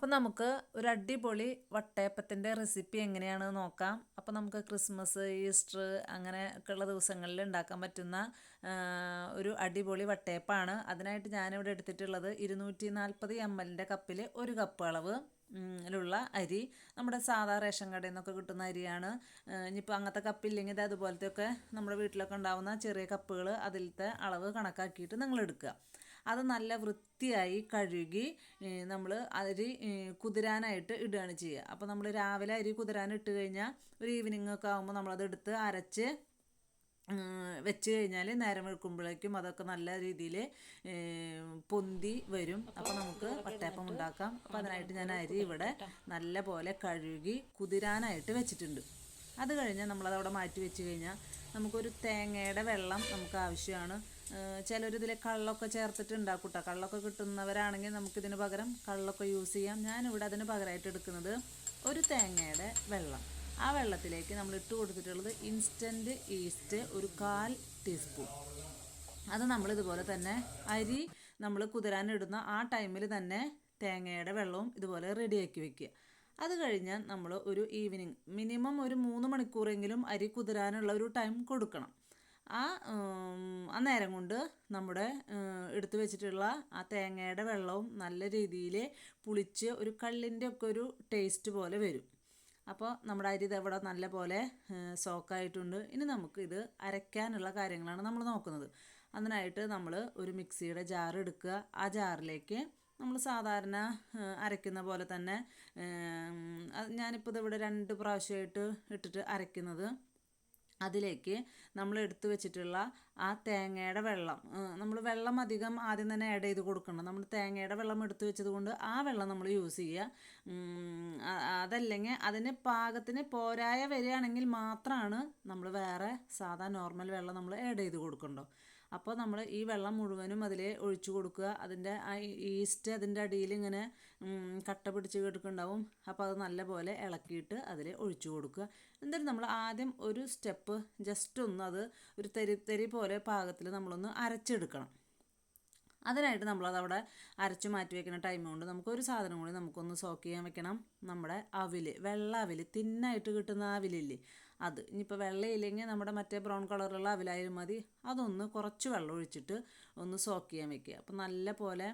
അപ്പം നമുക്ക് ഒരു അടിപൊളി വട്ടയപ്പത്തിന്റെ റെസിപ്പി എങ്ങനെയാണെന്ന് നോക്കാം. അപ്പം നമുക്ക് ക്രിസ്മസ് ഈസ്റ്റർ അങ്ങനെ ഒക്കെ ഉള്ള ദിവസങ്ങളിൽ ഉണ്ടാക്കാൻ പറ്റുന്ന ഒരു അടിപൊളി വട്ടയപ്പാണ്. അതിനായിട്ട് ഞാനിവിടെ എടുത്തിട്ടുള്ളത് ഇരുന്നൂറ്റി നാൽപ്പത് എം എല്ലിന്റെ കപ്പിൽ ഒരു കപ്പ് അളവ് ിലുള്ള അരി. നമ്മുടെ സാധാ റേഷൻ കടയിൽ നിന്നൊക്കെ കിട്ടുന്ന അരിയാണ്. ഇനിയിപ്പോൾ അങ്ങനത്തെ കപ്പില്ലെങ്കിൽ അതുപോലത്തെയൊക്കെ നമ്മുടെ വീട്ടിലൊക്കെ ഉണ്ടാകുന്ന ചെറിയ കപ്പുകൾ അതിലത്തെ അളവ് കണക്കാക്കിയിട്ട് നിങ്ങൾ എടുക്കുക. അത് നല്ല വൃത്തിയായി കഴുകി നമ്മൾ അരി കുതിരാനായിട്ട് ഇടുകയാണ് ചെയ്യുക. അപ്പോൾ നമ്മൾ രാവിലെ അരി കുതിരാൻ ഇട്ട് കഴിഞ്ഞാൽ ഒരു ഈവനിങ് ഒക്കെ ആകുമ്പോൾ നമ്മളത് എടുത്ത് അരച്ച് വെച്ച് കഴിഞ്ഞാൽ നേരം വെക്കുമ്പോഴേക്കും അതൊക്കെ നല്ല രീതിയിൽ പൊന്തി വരും. അപ്പോൾ നമുക്ക് വട്ടയപ്പം ഉണ്ടാക്കാം. അപ്പോൾ അതിനായിട്ട് ഞാൻ അരി ഇവിടെ നല്ല പോലെ കഴുകി കുതിരാനായിട്ട് വെച്ചിട്ടുണ്ട്. അത് കഴിഞ്ഞാൽ നമ്മളതവിടെ മാറ്റി വെച്ച് കഴിഞ്ഞാൽ നമുക്കൊരു തേങ്ങയുടെ വെള്ളം നമുക്ക് ആവശ്യമാണ് ചിലരിതിൽ കള്ളൊക്കെ ചേർത്തിട്ട് ഉണ്ടാക്കൂട്ട കേട്ടോ. കള്ളൊക്കെ കിട്ടുന്നവരാണെങ്കിൽ നമുക്കിതിന് പകരം കള്ളൊക്കെ യൂസ് ചെയ്യാം. ഞാനിവിടെ അതിന് പകരമായിട്ട് എടുക്കുന്നത് ഒരു തേങ്ങയുടെ വെള്ളം. ആ വെള്ളത്തിലേക്ക് നമ്മൾ ഇട്ട് കൊടുത്തിട്ടുള്ളത് ഇൻസ്റ്റന്റ് ഈസ്റ്റ് ഒരു കാൽ ടീസ്പൂൺ അത് നമ്മൾ ഇതുപോലെ തന്നെ അരി നമ്മൾ കുതിരാനിടുന്ന ആ ടൈമിൽ തന്നെ തേങ്ങയുടെ വെള്ളവും ഇതുപോലെ റെഡിയാക്കി വെക്കുക. അത് കഴിഞ്ഞാൽ നമ്മൾ ഒരു ഈവനിങ് മിനിമം ഒരു മൂന്ന് മണിക്കൂറെങ്കിലും അരി കുതിരാനുള്ള ഒരു ടൈം കൊടുക്കണം. ആ അന്നേരം നേരം കൊണ്ട് നമ്മുടെ എടുത്തു വെച്ചിട്ടുള്ള ആ തേങ്ങയുടെ വെള്ളവും നല്ല രീതിയിൽ പുളിച്ച് ഒരു കള്ളിന്റെ ഒക്കെ ഒരു ടേസ്റ്റ് പോലെ വരും. അപ്പോൾ നമ്മുടെ അരി ഇതവിടെ നല്ല പോലെ സോക്കായിട്ടുണ്ട് ഇനി നമുക്ക് ഇത് അരയ്ക്കാനുള്ള കാര്യങ്ങളാണ് നമ്മൾ നോക്കുന്നത്. അതിനായിട്ട് നമ്മൾ ഒരു മിക്സിയുടെ ജാർ എടുക്കുക. ആ ജാറിലേക്ക് നമ്മൾ സാധാരണ അരയ്ക്കുന്ന പോലെ തന്നെ ഞാനിപ്പോൾ ഇവിടെ രണ്ട് പ്രാവശ്യമായിട്ട് ഇട്ടിട്ട് അരയ്ക്കുന്നത്. അതിലേക്ക് നമ്മൾ എടുത്തു വെച്ചിട്ടുള്ള ആ തേങ്ങയുടെ വെള്ളം നമ്മൾ വെള്ളം അധികം ആദ്യം തന്നെ ആഡ് ചെയ്ത് കൊടുക്കണം. നമ്മൾ തേങ്ങയുടെ വെള്ളം എടുത്തു വെച്ചത് കൊണ്ട് ആ വെള്ളം നമ്മൾ യൂസ് ചെയ്യുക അതല്ലെങ്കിൽ അതിന് പാകത്തിന് പോരായ വരികയാണെങ്കിൽ മാത്രമാണ് നമ്മൾ വേറെ സാധാ നോർമൽ വെള്ളം നമ്മൾ ആഡ് ചെയ്ത് കൊടുക്കണ്ടോ. അപ്പോൾ നമ്മൾ ഈ വെള്ളം മുഴുവനും അതിൽ ഒഴിച്ചു കൊടുക്കുക. അതിന്റെ ആ ഈസ്റ്റ് അതിന്റെ അടിയിൽ ഇങ്ങനെ കട്ട പിടിച്ച് കിടക്കുന്നുണ്ടാവും. അപ്പോൾ അത് നല്ലപോലെ ഇളക്കിയിട്ട് അതിൽ ഒഴിച്ചു കൊടുക്കുക. എന്നിട്ട് നമ്മൾ ആദ്യം ഒരു സ്റ്റെപ്പ് ജസ്റ്റ് ഒന്ന് അത് ഒരു തെരി തെരി പോലെ പാകത്തിൽ നമ്മളൊന്ന് അരച്ചെടുക്കണം. അതിനായിട്ട് നമ്മളതവിടെ അരച്ചു മാറ്റി വെക്കുന്ന ടൈം കൊണ്ട് നമുക്കൊരു സാധനം കൂടി നമുക്കൊന്ന് സോക്ക് ചെയ്യാൻ വെക്കണം. നമ്മുടെ അവിൽ വെള്ള അവിൽ തിന്നായിട്ട് കിട്ടുന്ന അവിലില്ലേ? അത്. ഇനിയിപ്പോൾ വെള്ളയില്ലെങ്കിൽ നമ്മുടെ മറ്റേ ബ്രൗൺ കളറുള്ള അവിലായാലും മതി. അതൊന്ന് കുറച്ച് വെള്ളം ഒഴിച്ചിട്ട് ഒന്ന് സോക്ക് ചെയ്യാൻ വെക്കുക. അപ്പോൾ നല്ല പോലെ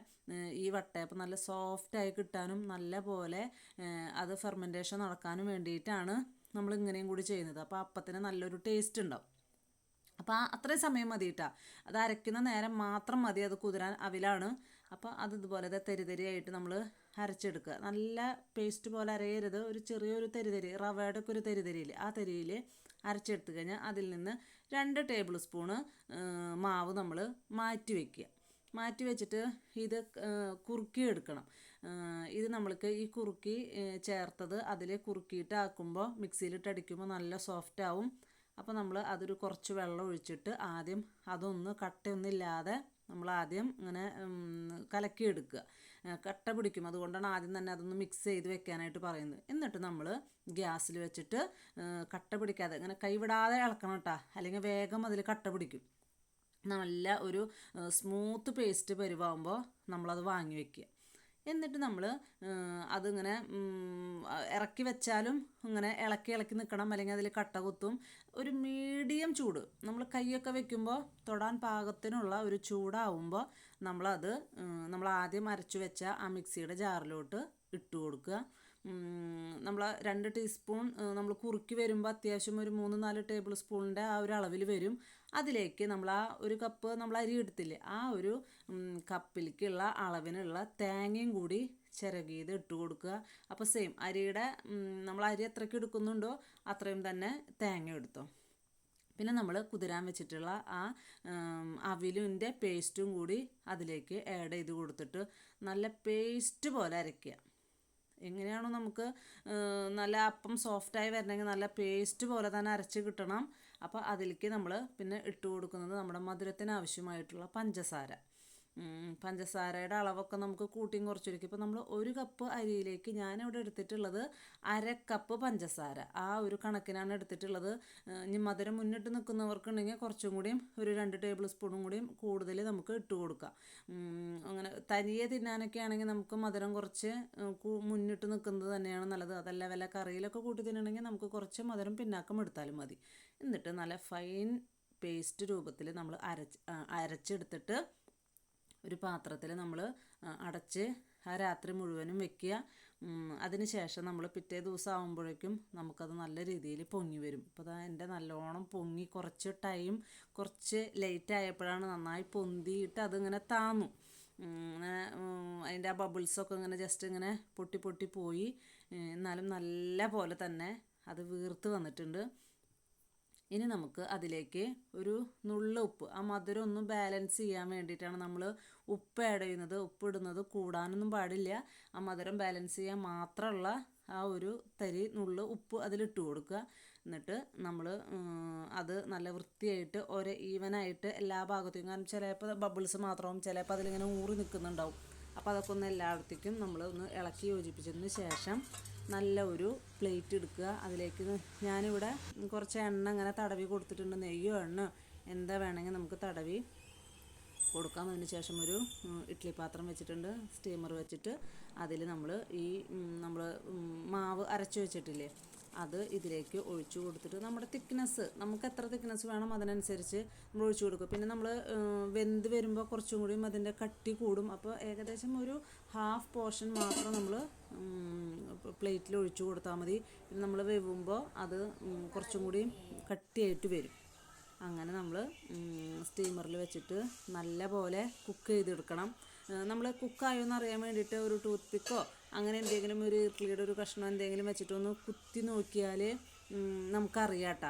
ഈ വട്ടയപ്പം നല്ല സോഫ്റ്റായി കിട്ടാനും നല്ല പോലെ അത് ഫെർമെന്റേഷൻ നടക്കാനും വേണ്ടിയിട്ടാണ് നമ്മൾ ഇങ്ങനെയും കൂടി ചെയ്യുന്നത്. അപ്പോൾ അപ്പത്തിന് നല്ലൊരു ടേസ്റ്റ് ഉണ്ടാവും. അപ്പോൾ അത്രയും സമയം മതി കേട്ടോ അത് അരയ്ക്കുന്ന നേരം മാത്രം മതി അത് കുതിരാൻ അവിലാണ്. അപ്പോൾ അത് ഇതുപോലെ തെരിതെരിയായിട്ട് നമ്മൾ അരച്ചെടുക്കുക. നല്ല പേസ്റ്റ് പോലെ അരയരുത്. ഒരു ചെറിയൊരു തെരിതെരി റവയുടെ ഒക്കെ ഒരു തെരിതെരിയിൽ ആ തെരിയിൽ അരച്ചെടുത്ത് കഴിഞ്ഞാൽ അതിൽ നിന്ന് രണ്ട് ടേബിൾ സ്പൂണ് മാവ് നമ്മൾ മാറ്റി വയ്ക്കുക മാറ്റി വെച്ചിട്ട് ഇത് കുറുക്കി എടുക്കണം. ഇത് നമ്മൾക്ക് ഈ കുറുക്കി ചേർത്തത് അതിൽ കുറുക്കിയിട്ടാക്കുമ്പോൾ മിക്സിയിലിട്ട് അടിക്കുമ്പോൾ നല്ല സോഫ്റ്റ് ആവും. അപ്പോൾ നമ്മൾ അതൊരു കുറച്ച് വെള്ളം ഒഴിച്ചിട്ട് ആദ്യം അതൊന്ന് കട്ടയൊന്നുമില്ലാതെ നമ്മൾ ആദ്യം ഇങ്ങനെ കലക്കി എടുക്കുക കട്ട പിടിക്കും. അതുകൊണ്ടാണ് ആദ്യം തന്നെ അതൊന്ന് മിക്സ് ചെയ്ത് വെക്കാനായിട്ട് പറയുന്നത്. എന്നിട്ട് നമ്മൾ ഗ്യാസിൽ വെച്ചിട്ട് കട്ട പിടിക്കാതെ ഇങ്ങനെ കൈവിടാതെ ഇളക്കണം കേട്ടോ. അല്ലെങ്കിൽ വേഗം അതിൽ കട്ട പിടിക്കും. നല്ല ഒരു സ്മൂത്ത് പേസ്റ്റ് പരുവാകുമ്പോൾ നമ്മളത് വാങ്ങി വെക്കുക. എന്നിട്ട് നമ്മൾ അതിങ്ങനെ ഇറക്കി വെച്ചാലും ഇങ്ങനെ ഇളക്കി ഇളക്കി നിൽക്കണം അല്ലെങ്കിൽ അതിൽ കട്ട കുത്തും. ഒരു മീഡിയം ചൂട്. നമ്മൾ കൈയൊക്കെ വെക്കുമ്പോൾ തൊടാൻ പാകത്തിനുള്ള ഒരു ചൂടാവുമ്പോൾ നമ്മളത് നമ്മൾ ആദ്യം അരച്ചു വെച്ച ആ മിക്സിയുടെ ജാറിലോട്ട് ഇട്ട് കൊടുക്കുക. നമ്മൾ രണ്ട് ടീസ്പൂൺ നമ്മൾ കുറുക്കി വരുമ്പോൾ അത്യാവശ്യം ഒരു മൂന്ന് നാല് ടേബിൾ സ്പൂണിന്റെ ആ ഒരു അളവിൽ വരും. അതിലേക്ക് നമ്മൾ ആ ഒരു കപ്പ് നമ്മൾ അരി എടുത്തില്ലേ ആ ഒരു കപ്പിലേക്കുള്ള അളവിനുള്ള തേങ്ങയും കൂടി ചിരകിയത് ഇട്ട് കൊടുക്കുക. അപ്പോൾ സെയിം അരിയുടെ നമ്മൾ അരി എത്രയ്ക്ക് എടുക്കുന്നുണ്ടോ അത്രയും തന്നെ തേങ്ങ എടുത്തോ. പിന്നെ നമ്മൾ കുതിരാൻ വെച്ചിട്ടുള്ള ആ അവിലിന്റെ പേസ്റ്റും കൂടി അതിലേക്ക് ആഡ് ചെയ്ത് കൊടുത്തിട്ട് നല്ല പേസ്റ്റ് പോലെ അരയ്ക്കുക. എങ്ങനെയാണോ നമുക്ക് നല്ല അപ്പം സോഫ്റ്റായി വരണമെങ്കിൽ നല്ല പേസ്റ്റ് പോലെ തന്നെ അരച്ച് കിട്ടണം. അപ്പോൾ അതിലേക്ക് നമ്മൾ പിന്നെ ഇട്ട് കൊടുക്കുന്നത് നമ്മുടെ മധുരത്തിന് ആവശ്യമായിട്ടുള്ള പഞ്ചസാര. പഞ്ചസാരയുടെ അളവൊക്കെ നമുക്ക് കൂട്ടിയും കുറച്ചൊരിക്കും. ഇപ്പോൾ നമ്മൾ ഒരു കപ്പ് അരിയിലേക്ക് ഞാനിവിടെ എടുത്തിട്ടുള്ളത് അര കപ്പ് പഞ്ചസാര. ആ ഒരു കണക്കിനാണ് എടുത്തിട്ടുള്ളത്. ഇനി മധുരം മുന്നിട്ട് നിൽക്കുന്നവർക്കുണ്ടെങ്കിൽ കുറച്ചും കൂടിയും ഒരു രണ്ട് ടേബിൾ സ്പൂണും കൂടിയും കൂടുതൽ നമുക്ക് ഇട്ട് കൊടുക്കാം. അങ്ങനെ തനിയെ തിന്നാനൊക്കെ ആണെങ്കിൽ നമുക്ക് മധുരം കുറച്ച് മുന്നിട്ട് നിൽക്കുന്നത് തന്നെയാണ് നല്ലത്. അതല്ല വല്ല കറിയിലൊക്കെ കൂട്ടി തിന്നണമെങ്കിൽ നമുക്ക് കുറച്ച് മധുരം പിന്നാക്കം എടുത്താലും മതി. എന്നിട്ട് നല്ല ഫൈൻ പേസ്റ്റ് രൂപത്തിൽ നമ്മൾ അരച്ച് അരച്ചെടുത്തിട്ട് ഒരു പാത്രത്തിൽ നമ്മൾ അടച്ച് ആ രാത്രി മുഴുവനും വെക്കുക. അതിനുശേഷം നമ്മൾ പിറ്റേ ദിവസം ആകുമ്പോഴേക്കും നമുക്കത് നല്ല രീതിയിൽ പൊങ്ങി വരും. ഇപ്പോൾ അതാ എന്റെ നല്ലോണം പൊങ്ങി കുറച്ച് ടൈം കുറച്ച് ലേറ്റ് ആയപ്പോഴാണ് നന്നായി പൊന്തിയിട്ട് അതിങ്ങനെ താന്നു. അങ്ങനെ അതിന്റെ ആ ബബിൾസൊക്കെ ഇങ്ങനെ ജസ്റ്റ് ഇങ്ങനെ പൊട്ടി പൊട്ടി പോയി. എന്നാലും നല്ല പോലെ തന്നെ അത് വീർത്ത് വന്നിട്ടുണ്ട്. ഇനി നമുക്ക് അതിലേക്ക് ഒരു നുള്ള ഉപ്പ്. ആ മധുരം ഒന്ന് ബാലൻസ് ചെയ്യാൻ വേണ്ടിയിട്ടാണ് നമ്മൾ ഉപ്പ് ആഡ് ചെയ്യുന്നത്. ഉപ്പ് ഇടുന്നത് കൂടാനൊന്നും പാടില്ല. ആ മധുരം ബാലൻസ് ചെയ്യാൻ മാത്രമുള്ള ആ ഒരു തരി നുള്ള ഉപ്പ് അതിലിട്ട് കൊടുക്കുക. എന്നിട്ട് നമ്മൾ അത് നല്ല വൃത്തിയായിട്ട് ഒരേ ഈവനായിട്ട് എല്ലാ ഭാഗത്തേക്കും. കാരണം ചിലപ്പോൾ ബബിൾസ് മാത്രമാവും. ചിലപ്പോൾ അതിലിങ്ങനെ ഊറി നിൽക്കുന്നുണ്ടാവും അപ്പോൾ അതൊക്കെ ഒന്ന് എല്ലായിടത്തേക്കും നമ്മൾ ഒന്ന് ഇളക്കി യോജിപ്പിച്ചതിന് ശേഷം നല്ല ഒരു പ്ലേറ്റ് എടുക്കുക. അതിലേക്ക് ഞാനിവിടെ കുറച്ച് എണ്ണ ഇങ്ങനെ തടവി കൊടുത്തിട്ടുണ്ട്. നെയ്യോ എണ്ണ എന്താ വേണമെങ്കിൽ നമുക്ക് തടവി കൊടുക്കാം. അതിന് ശേഷം ഒരു ഇഡ്ഡലി പാത്രം വെച്ചിട്ടുണ്ട്. സ്റ്റീമർ വെച്ചിട്ട് അതിൽ നമ്മൾ ഈ നമ്മൾ മാവ് അരച്ചു വെച്ചിട്ടില്ലേ? അത് ഇതിലേക്ക് ഒഴിച്ചു കൊടുത്തിട്ട് നമ്മുടെ തിക്നെസ് നമുക്ക് എത്ര തിക്നെസ് വേണം അതിനനുസരിച്ച് നമ്മൾ ഒഴിച്ചു കൊടുക്കും. പിന്നെ നമ്മൾ വെന്ത് വരുമ്പോൾ കുറച്ചും കൂടിയും അതിന്റെ കട്ടി കൂടും. അപ്പോൾ ഏകദേശം ഒരു ഹാഫ് പോർഷൻ മാത്രം നമ്മൾ പ്ലേറ്റിൽ ഒഴിച്ചു കൊടുത്താൽ മതി. പിന്നെ നമ്മൾ വെവുമ്പോൾ അത് കുറച്ചും കൂടിയും കട്ടിയായിട്ട് വരും. അങ്ങനെ നമ്മൾ സ്റ്റീമറിൽ വെച്ചിട്ട് നല്ല പോലെ കുക്ക് ചെയ്തെടുക്കണം. നമ്മൾ കുക്കായോ എന്ന് അറിയാൻ വേണ്ടിയിട്ട് ഒരു ടൂത്ത് പിക്കോ അങ്ങനെ എന്തെങ്കിലും ഒരു ഇഡ്ഡലിയുടെ ഒരു കഷ്ണം എന്തെങ്കിലും വെച്ചിട്ടൊന്ന് കുത്തി നോക്കിയാൽ നമുക്കറിയാം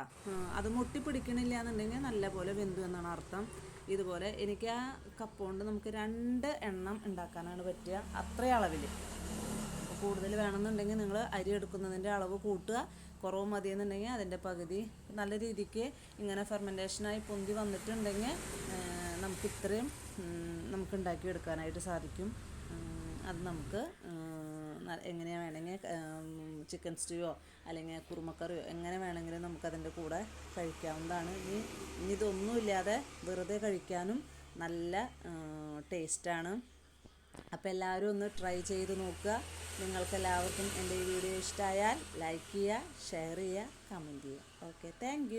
അത് മുട്ടി പിടിക്കണില്ല എന്നുണ്ടെങ്കിൽ നല്ലപോലെ വെന്തു എന്നാണ് അർത്ഥം. ഇതുപോലെ എനിക്ക് ആ കപ്പ കൊണ്ട് നമുക്ക് രണ്ട് എണ്ണം ഉണ്ടാക്കാനാണ് പറ്റുക അത്ര അളവിൽ കൂടുതൽ വേണമെന്നുണ്ടെങ്കിൽ നിങ്ങൾ അരി എടുക്കുന്നതിന്റെ അളവ് കൂട്ടുക. കുറവ് മതിയെന്നുണ്ടെങ്കിൽ അതിന്റെ പകുതി. നല്ല രീതിക്ക് ഇങ്ങനെ ഫെർമെന്റേഷനായി പൊന്തി വന്നിട്ടുണ്ടെങ്കിൽ നമുക്ക് ഇത്രയും നമുക്ക് ഉണ്ടാക്കിയെടുക്കാനായിട്ട് സാധിക്കും. അത് നമുക്ക് എങ്ങനെയാണ് വേണമെങ്കിൽ ചിക്കൻ സ്റ്റൂയോ അല്ലെങ്കിൽ കുറുമക്കറിയോ എങ്ങനെ വേണമെങ്കിലും നമുക്കതിന്റെ കൂടെ കഴിക്കാവുന്നതാണ്. ഇനി ഇനി ഇതൊന്നുമില്ലാതെ വെറുതെ കഴിക്കാനും നല്ല ടേസ്റ്റാണ് അപ്പോൾ എല്ലാവരും ഒന്ന് ട്രൈ ചെയ്ത് നോക്കുക. നിങ്ങൾക്കെല്ലാവർക്കും എന്റെ ഈ വീഡിയോ ഇഷ്ടമായാൽ ലൈക്ക് ചെയ്യുക ഷെയർ ചെയ്യുക കമന്റ് ചെയ്യുക. Okay thank